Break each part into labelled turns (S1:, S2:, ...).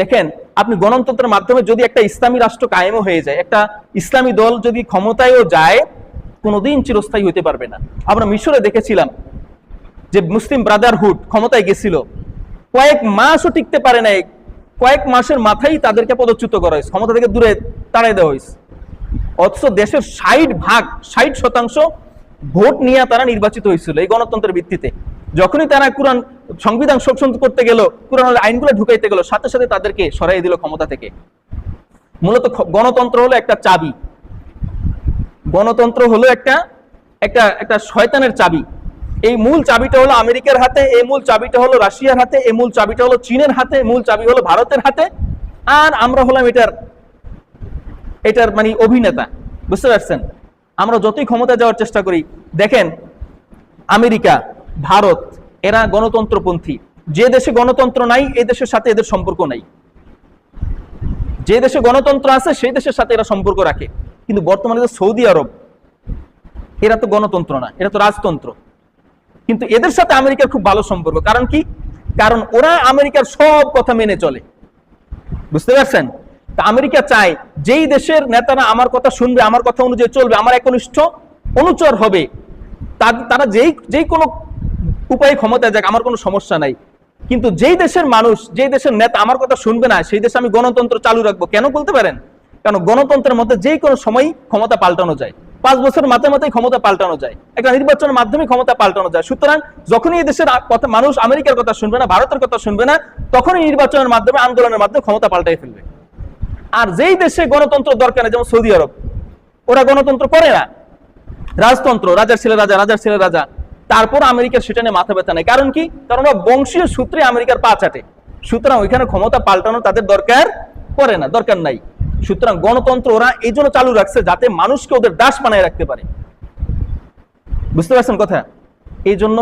S1: দেখেন, আপনি গণতন্ত্রের মাধ্যমে যদি একটা ইসলামী রাষ্ট্র কায়েমও হয়ে যায়, একটা ইসলামী দল যদি ক্ষমতায়ও যায়, কোনোদিন চিরস্থায়ী হতে পারবে না। আমরা মিশরে দেখেছিলাম যে মুসলিম ব্রাদারহুড ক্ষমতায় গেছিল। কয়েক মাসও টিকতে পারে নাই। কয়েক মাসের মাথায় তাদেরকে পদচ্যুত করা হয়েছে। ক্ষমতা থেকে দূরে তাড়াই দেওয়া হয়েছে। অথচ দেশের ষাট ভাগ, ষাট শতাংশ ভোট নিয়ে তারা নির্বাচিত হয়েছিল এই গণতন্ত্রের ভিত্তিতে। যখনই তারা কোরআন সংবিধান সংশোধন করতে গেল কোরআনের আইনগুলো ঢুকাইতে গেল, সাথে সাথে তাদেরকে সরাই দিল ক্ষমতা থেকে। মূলত গণতন্ত্র হলো একটা চাবি। গণতন্ত্র হলো একটা একটা একটা শয়তানের চাবি। এই মূল চাবিটা হলো আমেরিকার হাতে, এই মূল চাবিটা হলো রাশিয়ার হাতে, এই মূল চাবিটা হলো চীনের হাতে, মূল চাবি হলো ভারতের হাতে। আর আমরা হলাম এটার এটার মানে অভিনেতা। বুঝতে পারছেন? আমরা যতই ক্ষমতা যাওয়ার চেষ্টা করি, দেখেন, আমেরিকা, ভারত এরা গণতন্ত্রপন্থী। যে দেশে গণতন্ত্র নাই, এই দেশের সাথে এদের সম্পর্ক নাই। যে দেশে গণতন্ত্র আছে, সেই দেশের সাথে এরা সম্পর্ক রাখে। কিন্তু বর্তমানে যে সৌদি আরব, এরা তো গণতন্ত্র না, এরা তো রাজতন্ত্র। কিন্তু এদের সাথে আমেরিকার খুব ভালো সম্পর্ক। কারণ কি? কারণ ওরা আমেরিকার সব কথা মেনে চলে। বুঝতে পারছেন? তা আমেরিকা চায়, যেই দেশের নেতারা আমার কথা শুনবে, আমার কথা অনুযায়ী চলবে, আমার একনিষ্ঠ অনুচর হবে, তারা যেই যেই কোনো উপায়ে ক্ষমতায় যাক, আমার কোনো সমস্যা নাই। কিন্তু যেই দেশের মানুষ, যেই দেশের নেতা আমার কথা শুনবে না, সেই দেশে আমি গণতন্ত্র চালু রাখব, কেন বলতে পারেন? কারণ গণতন্ত্রের মধ্যে যে কোনো সময় ক্ষমতা পাল্টানো যায়। পাঁচ বছরের মাথায় মাথায় ক্ষমতা পাল্টানো যায়। একটা নির্বাচনের মাধ্যমে ক্ষমতা পাল্টানো যায়। সুতরাং যখনই এই দেশের কথা মানুষ আমেরিকার কথা শুনবে না, ভারতের কথা শুনবে না, তখনই নির্বাচনের মাধ্যমে আন্দোলনের মাধ্যমে ক্ষমতা পাল্টাই ফেলবে। আর যেই দেশে গণতন্ত্র দরকার যেমন সৌদি আরব, ওরা গণতন্ত্র করে না। রাজতন্ত্র, রাজার ছেলে রাজা, রাজার ছেলে রাজা। তারপর আমেরিকার সেটা নিয়ে মাথা ব্যথা নেই। কারণ কি? কারণ ওরা বংশীয় সূত্রে আমেরিকার পা চাটে। সুতরাং ওইখানে ক্ষমতা পাল্টানো তাদের দরকার পড়ে না, দরকার নাই। সুতরাং গণতন্ত্র ওরা এই জন্য চালু রাখছে যাতে মানুষকে ওদের দাস বানায় রাখতে পারে। বুঝতে পারছেন কথা? এই জন্য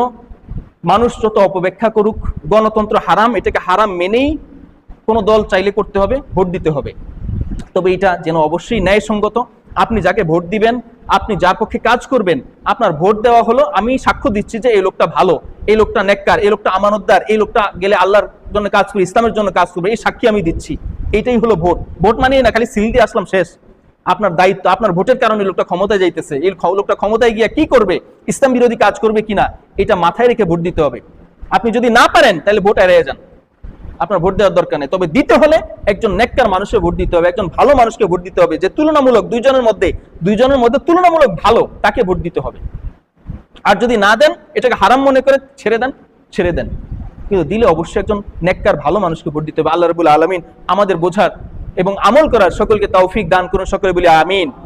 S1: মানুষ যত অপব্যাখ্যা করুক, গণতন্ত্র হারাম, এটাকে হারাম মেনেই কোনো দল চাইলে করতে হবে, ভোট দিতে হবে। তবে এটা যেন অবশ্যই ন্যায়সঙ্গত আপনি যাকে ভোট দিবেন, আপনি যার পক্ষে কাজ করবেন, আপনার ভোট দেওয়া হলো, আমি সাক্ষ্য দিচ্ছি যে এই লোকটা ভালো, এই লোকটা নেককার, এই লোকটা আমানতদার, এই লোকটা গেলে আল্লাহর জন্য কাজ করবে, ইসলামের জন্য কাজ করবে, এই সাক্ষী আমি দিচ্ছি। এটাই হলো ভোট। ভোট মানিয়ে না, খালি সিল দিয়ে আসলাম, শেষ। আপনার দায়িত্ব, আপনার ভোটের কারণে লোকটা ক্ষমতায় যাইতেছে। এই লোকটা ক্ষমতায় গিয়া কি করবে? ইসলাম বিরোধী কাজ করবে কিনা? এটা মাথায় রেখে ভোট দিতে হবে। আপনি যদি না পারেন, তাহলে ভোট এড়িয়ে যান। আপনার ভোট দেওয়ার দরকার নেই। তবে দিতে হলে একজন নেককার মানুষের ভোট দিতে হবে, একজন ভালো মানুষকে ভোট দিতে হবে, যে তুলনামূলক দুইজনের মধ্যে দুইজনের মধ্যে তুলনামূলক ভালো, তাকে ভোট দিতে হবে। আর যদি না দেন, এটাকে হারাম মনে করে ছেড়ে দেন ছেড়ে দেন। কিন্তু দিলে অবশ্যই একজন নেককার, ভালো মানুষকে ভোট দিতে হবে। আল্লাহ রবুল আলমিন আমাদের বোঝার এবং আমল করার সকলকে তৌফিক দান করুন, সকলে বলি আমিন।